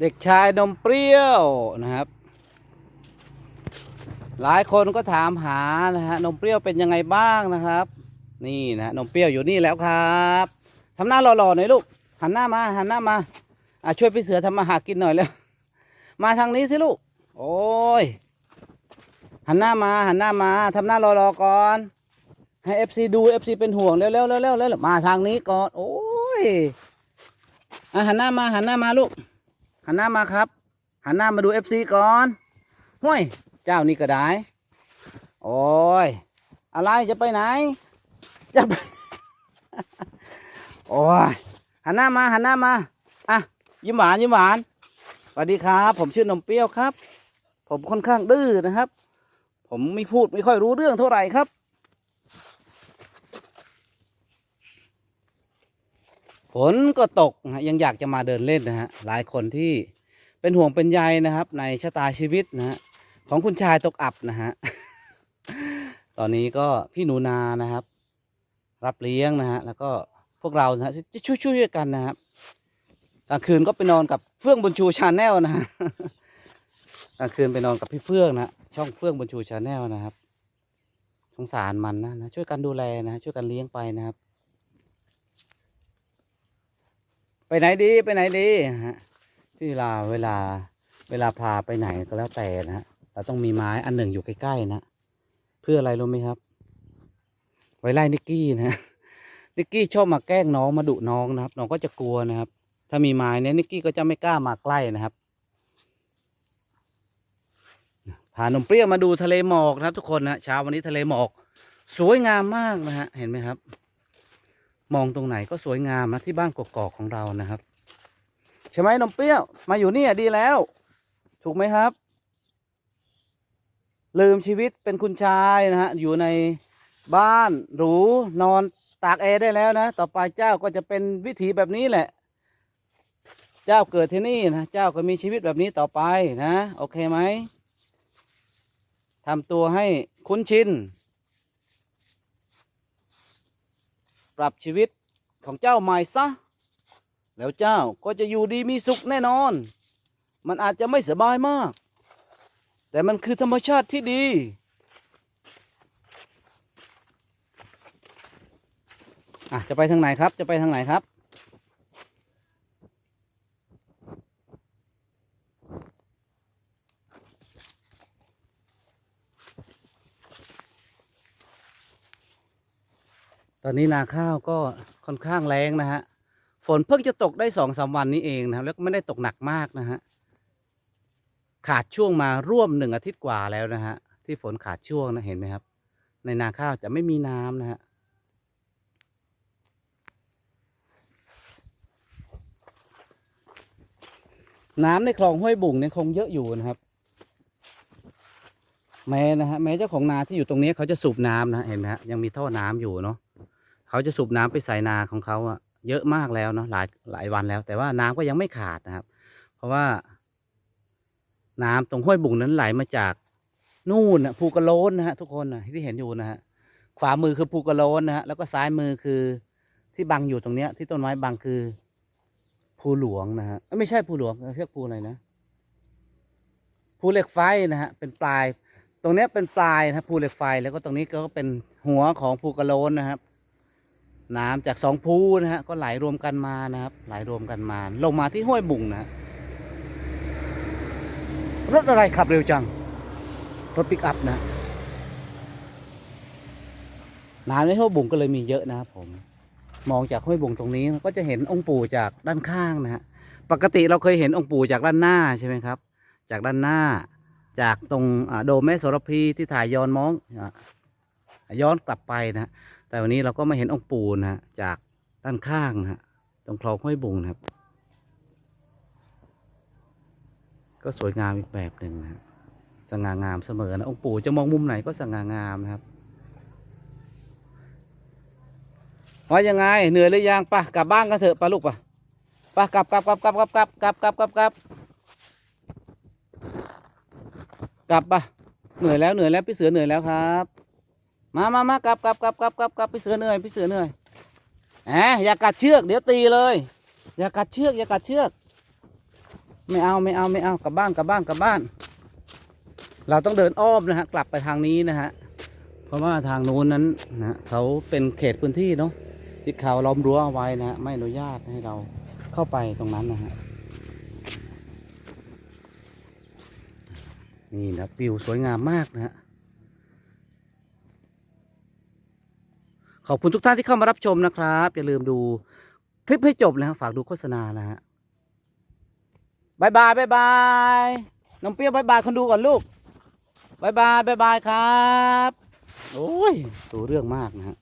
เด็กชายนมเปรี้ยวนะครับ หลายคนก็ถามหานะฮะนมเปรี้ยวเป็นยังไงบ้างนะครับ นี่นะนมเปรี้ยวอยู่นี่แล้วครับทำหน้าหล่อๆหน่อยลูกหันหน้ามาหันหน้ามาอะช่วยพี่เสือทำมาหากินหน่อยแล้ว มาทางนี้สิลูก โอ้ยหันหน้ามาหันหน้ามาทำหน้ารอๆก่อน ให้เอฟซีดูเอฟซีเป็นห่วงเร็วๆเร็วๆเร็วๆมาทางนี้ก่อน โอ้ยอะหันหน้ามาหันหน้ามาลูก หันหน้ามาครับ หันหน้ามาดูเอฟซีก่อนห้วยเจ้านี่ก็ได้ โอ้ย อะไรจะไปไหน จะไป โอ้ย หันหน้ามา หันหน้ามา อะ ยิ้มหวาน ยิ้มหวาน สวัสดีครับ ผมชื่อนมเปรี้ยวครับ ผมค่อนข้างดื้อนะครับ ผมไม่พูดไม่ค่อยรู้เรื่องเท่าไหร่ครับ ฝนก็ตกนะยังอยากจะมาเดินเล่นนะฮะหลายคนที่เป็นห่วงเป็นใยนะครับ ในชะตาชีวิตนะฮะของคุณชายตกอับนะฮะตอนนี้ก็พี่หนูนานะครับ รับเลี้ยงนะฮะแล้วก็พวกเรานะฮะจะช่วยช่วยๆกันนะครับกลางคืนก็ไปนอนกับเฟื่องบุญชูชาแนลนะฮะกลางคืนไปนอนกับพี่เฟื่องนะช่องเฟื่องบุญชูชาแนลนะครับสงสารมันนะนะช่วยกันดูแลนะช่วยกันเลี้ยงไปนะครับ ไปไหนดีไปไหนดีฮะที่เวลาเวลาเวลาพาไปไหนก็แล้วแต่นะฮะเราต้องมีไม้อันหนึ่งอยู่ใกล้ๆนะเพื่ออะไรรู้ไหมครับ ไว้ไล่นิกกี้นะนิกกี้ชอบมาแกล้งน้องมาดุน้องนะครับน้องก็จะกลัวนะครับ ถ้ามีไม้เนี่ยนิกกี้ก็จะไม่กล้ามาใกล้นะครับพานมเปรี้ยวมาดูทะเลหมอกนะครับ ทุกคนนะเช้าวันนี้ทะเลหมอก สวยงามมากนะฮะเห็นไหมครับ มองตรงไหนก็สวยงามนะที่บ้านกกอกของเรานะครับ ใช่ไหมนมเปรี้ยว มาอยู่นี่ดีแล้ว ถูกไหมครับ ลืมชีวิตเป็นคุณชายนะฮะอยู่ในบ้านหรูนอนตากแอร์ได้แล้วนะ ต่อไปเจ้าก็จะเป็นวิถีแบบนี้แหละ เจ้าเกิดที่นี่นะ เจ้าก็มีชีวิตแบบนี้ต่อไปนะ โอเคไหมทำตัวให้คุ้นชิน ป รับชีวิตของเจ้าใหม่ซะ แล้วเจ้าก็จะอยู่ดีมีสุขแน่นอน มันอาจจะไม่สบายมาก แต่มันคือธรรมชาติที่ดี อะ จะไปทางไหนครับ จะไปทางไหนครับ ตอนนี้นาข้าวก็ค่อนข้างแรงนะฮะ ฝนเพิ่งจะตกได้สองสามวันนี้เองนะครับ แล้วก็ไม่ได้ตกหนักมากนะฮะ ขาดช่วงมาร่วมหนึ่งอาทิตย์กว่าแล้วนะฮะ ที่ฝนขาดช่วงนะเห็นไหมครับ ในนาข้าวจะไม่มีน้ำนะฮะน้ำในคลองห้วยบุ่งเนี่ยคงเยอะอยู่นะครับ แม้นะฮะแม้เจ้าของนาที่อยู่ตรงนี้เขาจะสูบน้ำนะเห็นไหมฮะยังมีท่อน้ำอยู่เนาะ เขาจะสูบน้ำไปใส่นาของเขาอะเยอะมากแล้วเนาะหลายหลายวันแล้ว แต่ว่าน้ำก็ยังไม่ขาดนะครับ เพราะว่า น้ำตรงห้วยบุ่งนั้นไหลมาจากนู่นนะภูกระโลนนะฮะทุกคนนะที่เห็นอยู่นะฮะขวามือคือภูกระโลนนะฮะแล้วก็ซ้ายมือคือที่บังอยู่ตรงเนี้ย ที่ต้นไม้บังคือภูหลวงนะฮะไม่ใช่ภูหลวงเรียกภูอะไรนะภูเหล็กไฟนะฮะเป็นปลาย ตรงเนี้ยเป็นปลายนะภูเหล็กไฟแล้วก็ตรงนี้ก็เป็นหัวของภูกระโลนนะครับ น้ำจากสองภูนะฮะก็ไหลรวมกันมานะครับไหลรวมกันมา ลงมาที่ห้วยบุงนะรถอะไรขับเร็วจัง รถปิกอัพนะน้ำในห้วยบุงก็เลยมีเยอะนะครับผมมองจากห้วยบุงตรงนี้ก็จะเห็นองค์ปู่จากด้านข้างนะฮะปกติเราเคยเห็นองค์ปู่จากด้านหน้าใช่ไหมครับ จากด้านหน้าจากตรงโดมแม่โสระพีที่ถ่ายย้อนมองย้อนกลับไปนะ แต่วันนี้เราก็มาเห็นองค์ปู่นะฮะจากด้านข้างฮะตรงคลองห้วยบุงนะครับ ก็สวยงามอีกแบบหนึ่งนะสง่างามเสมอนะองค์ปู่จะมองมุมไหนก็สง่างามนะครับว่ายังไงเหนื่อยหรือยังปะกลับบ้านกันเถอะปะลูกปะปะกลับกลับกลับกลับกลับกลับกลับกลับกลับกลับกลับปะเหนื่อยแล้วเหนื่อยแล้วพี่เสือเหนื่อยแล้วครับ มามามากลับกลับกลับกลับกลับกลับพี่เสือเหนื่อยพี่เสือเหนื่อยแหมอย่ากัดเชือกเดี๋ยวตีเลย อย่ากัดเชือกอย่ากัดเชือก ไม่เอาไม่เอาไม่เอากลับบ้านกลับบ้านกลับบ้าน เราต้องเดินอ้อมนะฮะกลับไปทางนี้นะฮะเพราะว่าทางโน้นนั้นนะเขาเป็นเขตพื้นที่เนาะที่เขาล้อมรั้วเอาไว้นะฮะไม่อนุญาตให้เราเข้าไปตรงนั้นนะฮะนี่นะวิวสวยงามมากนะฮะ ขอบคุณทุกท่านที่เข้ามารับชมนะครับ อย่าลืมดูคลิปให้จบนะฮะฝากดูโฆษณานะฮะบายบายบายบายน้องเปรี้ยวบายบายคนดูก่อนลูกบายบายบายบายครับ โอ้ยตัวเรื่องมากนะฮะ